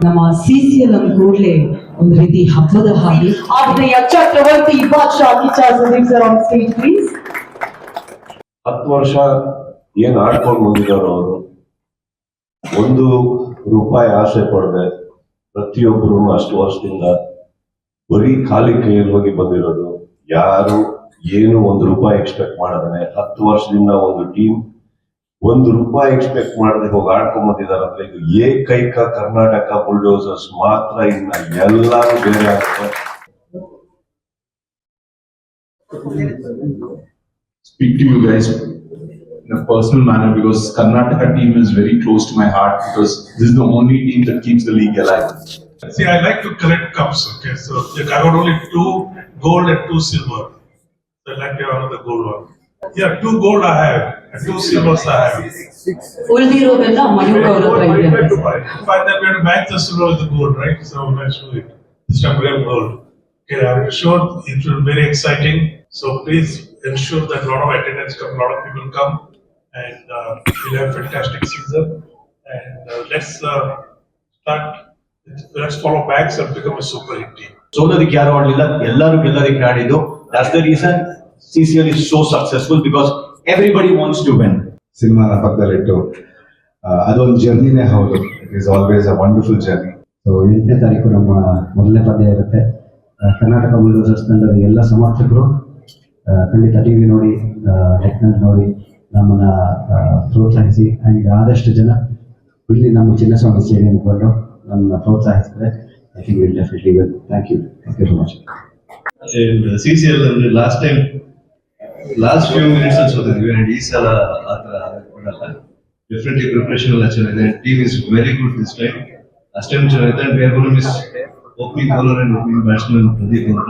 ನಮ್ಮ C C L ಕೂಡಲೇ ಒಂದು ರೀತಿ ಹಬ್ಬದ ಹಾಗೆ ಆತ್ಮೀಯ Chakravarthi Badsha sir on stage ಹತ್ತು ವರ್ಷ ಏನ್ ಆಡ್ಕೊಂಡು ಬಂದಿದ್ದಾರೆ ಅವರು? ಒಂದು ರೂಪಾಯಿ ಆಸೆ ಪಡದೆ ಪ್ರತಿಯೊಬ್ಬರು ಅಷ್ಟು ವರ್ಷದಿಂದ ಬರೀ ಖಾಲಿ ಕೈಯಲ್ಲಿ ಹೋಗಿ ಬಂದಿರೋದು. ಯಾರು ಏನು ಒಂದು ರೂಪಾಯಿ ಎಕ್ಸ್ಪೆಕ್ಟ್ ಮಾಡದನೆ ಹತ್ತು ವರ್ಷದಿಂದ ಒಂದು ಟೀಮ್ ಒಂದು ರೂಪಾಯಿ ಎಕ್ಸ್ಪೆಕ್ಟ್ ಮಾಡದೆ ಹೋಗಿ ಆಡ್ಕೊಂಡ್ ಬಂದಿದ್ದಾರೆ ಅಂದ್ರೆ ಇದು ಏಕೈಕ ಕರ್ನಾಟಕ ಬುಲ್ಡೋಸರ್ಸ್ ಮಾತ್ರ ಇನ್ನ ಎಲ್ಲಾರು ಬೇರೆ ಆಗುತ್ತೆ speak to you guys in a personal manner because Karnataka team is very close to my heart because this is the only team that keeps the league alive. See, I like to collect cups, okay, so like, I got only two gold and two silver. So I like to have another gold one. Yeah, two gold I have, and two silvers I have. ಉಳಿದಿರೋದೆಲ್ಲ ಮಯೂಕ್ ಅವ್ರ ಹತ್ರ We ಇದೆ have to buy, find that we have to match the silver with the gold, right, so let's do it. This time we have gold. Okay, I'm sure it will be very exciting, so please ensure that a lot of attendance come, a lot of people come. And uh, we'll have fantastic season, and uh, let's uh, start, let's follow backs and become a super hit team. ಸೋಲೋದಕ್ಕೆ ಯಾರು ಆಡ್ಲಿಲ್ಲ ಎಲ್ಲರೂ ಗೆಲ್ಲೋದಕ್ಕೆ ಆಡಿದ್ದು that's the reason L is so successful because everybody wants to win ಸಿನಿಮಾನ ಪಕ್ಕದಲ್ಲಿಟ್ಟು ಅದೊಂದು ಜರ್ನಿನೇ ಹೌದು. It is always a wonderful journey so ಎಂಟನೇ ತಾರೀಕು ನಮ್ಮ ಮೊದಲನೇ ಪಂದ್ಯ ಇರುತ್ತೆ. ಆ, ಕರ್ನಾಟಕ ಬುಲ್ಡೋಸರ್ಸ್ ತಂಡದ ಎಲ್ಲ ಸಮರ್ಥಕರು ಆ, ಖಂಡಿತ ಟಿ ವಿ ನೋಡಿ ನೆಟ್ನಲ್ಲಿ ನೋಡಿ ನಮ್ಮನ್ನ ಆ, ಪ್ರೋತ್ಸಾಹಿಸಿ ಆ್ಯಂಡ್ ಆದಷ್ಟು ಜನ ಇಲ್ಲಿ ನಮ್ಮ ಚಿನ್ನಸ್ವಾಮಿ ಸ್ಟೇಡಿಯಂ ಬಂದು ನಮ್ಮನ್ನ ಪ್ರೋತ್ಸಾಹಿಸಿದ್ರೆ I think will definitely thank you thank you so much and C C L ಅಂದ್ರೆ last time last few minutes ಅಲ್ಲಿ ಅಂಡ್ ಈ ಸಲ ಆ ತರ ಕೊಡಲ್ಲ ಡೆಫಿನೆಟ್ಲಿ ಪ್ರಿಪರೇಷನ್ ಎಲ್ಲ ಚೆನ್ನಾಗಿದೆ team is very good this time ಅಷ್ಟೇ ಚೆನ್ನಾಗಿದೆ and miss opening bowler and opening batsman Pradeep ಅಂತ